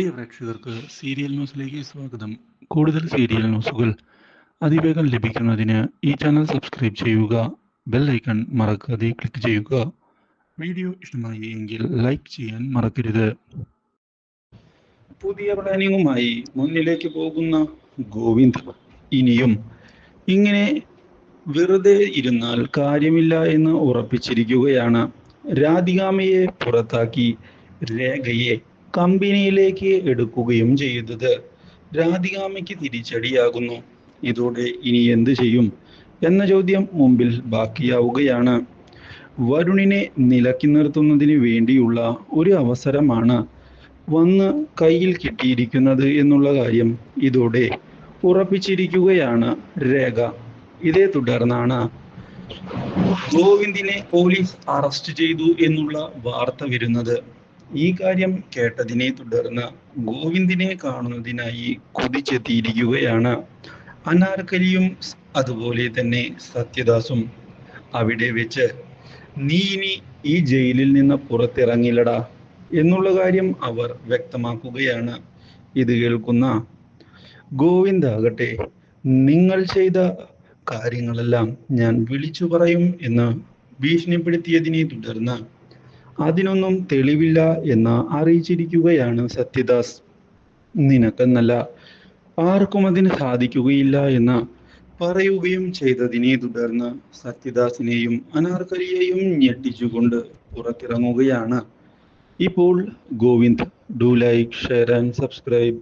പ്രിയ പ്രേക്ഷകർക്ക് സീരിയൽ ന്യൂസിലേക്ക് സ്വാഗതം. കൂടുതൽ സീരിയൽ ന്യൂസുകൾ അതിവേഗം ലഭിക്കുന്നതിന് ഈ ചാനൽ സബ്സ്ക്രൈബ് ചെയ്യുക ബെൽ ഐക്കൺ മറക്കാതെ ക്ലിക്ക് ചെയ്യുക. വീഡിയോ ഇഷ്ടമായി എങ്കിൽ ലൈക്ക് ചെയ്യാൻ മറക്കരുത്. പുതിയ പ്ലാനിങ്ങുമായി മുന്നിലേക്ക് പോകുന്ന ഗോവിന്ദ്. ഇനിയും ഇങ്ങനെ വെറുതെ ഇരുന്നാൽ കാര്യമില്ല എന്ന് ഉറപ്പിച്ചിരിക്കുകയാണ്. രാധികാമയെ പുറത്താക്കി രേഖയെ കമ്പനിയിലേക്ക് എടുക്കുകയും ചെയ്തത്. രാധികാമയ്ക്ക് തിരിച്ചടിയാകുന്നു. ഇതോടെ ഇനി എന്ത് ചെയ്യും എന്ന ചോദ്യം മുമ്പിൽ ബാക്കിയാവുകയാണ്. വരുണിനെ നിലക്കി നിർത്തുന്നതിന് വേണ്ടിയുള്ള ഒരു അവസരമാണ് വന്ന് കയ്യിൽ കിട്ടിയിരിക്കുന്നത് എന്നുള്ള കാര്യം ഇതോടെ ഉറപ്പിച്ചിരിക്കുകയാണ് രേഖ. ഇതേ തുടർന്നാണ് ഗോവിന്ദിനെ പോലീസ് അറസ്റ്റ് ചെയ്തു എന്നുള്ള വാർത്ത വരുന്നത്. ഈ കാര്യം കേട്ടതിനെ തുടർന്ന് ഗോവിന്ദിനെ കാണുന്നതിനായി കുതിച്ചെത്തിയിരിക്കുകയാണ് അനാർക്കലിയും അതുപോലെ തന്നെ സത്യദാസും. അവിടെ വെച്ച് നീ ഇനി ഈ ജയിലിൽ നിന്ന് പുറത്തിറങ്ങില്ലടാ എന്നുള്ള കാര്യം അവർ വ്യക്തമാക്കുകയാണ്. ഇത് കേൾക്കുന്ന ഗോവിന്ദാകട്ടെ നിങ്ങൾ ചെയ്ത കാര്യങ്ങളെല്ലാം ഞാൻ വിളിച്ചു പറയും എന്ന് ഭീഷണിപ്പെടുത്തിയതിനെ തുടർന്ന് അതിനൊന്നും തെളിവില്ല എന്ന് അറിയിച്ചിരിക്കുകയാണ് സത്യദാസ്. നിനക്കെന്നല്ല ആർക്കും അതിന് സാധിക്കുകയില്ല എന്ന് പറയുകയും ചെയ്തതിനെ തുടർന്ന് സത്യദാസിനെയും അനാർക്കലിയെയും ഞെട്ടിച്ചുകൊണ്ട് പുറത്തിറങ്ങുകയാണ്. ഇപ്പോൾ Govind do like share and subscribe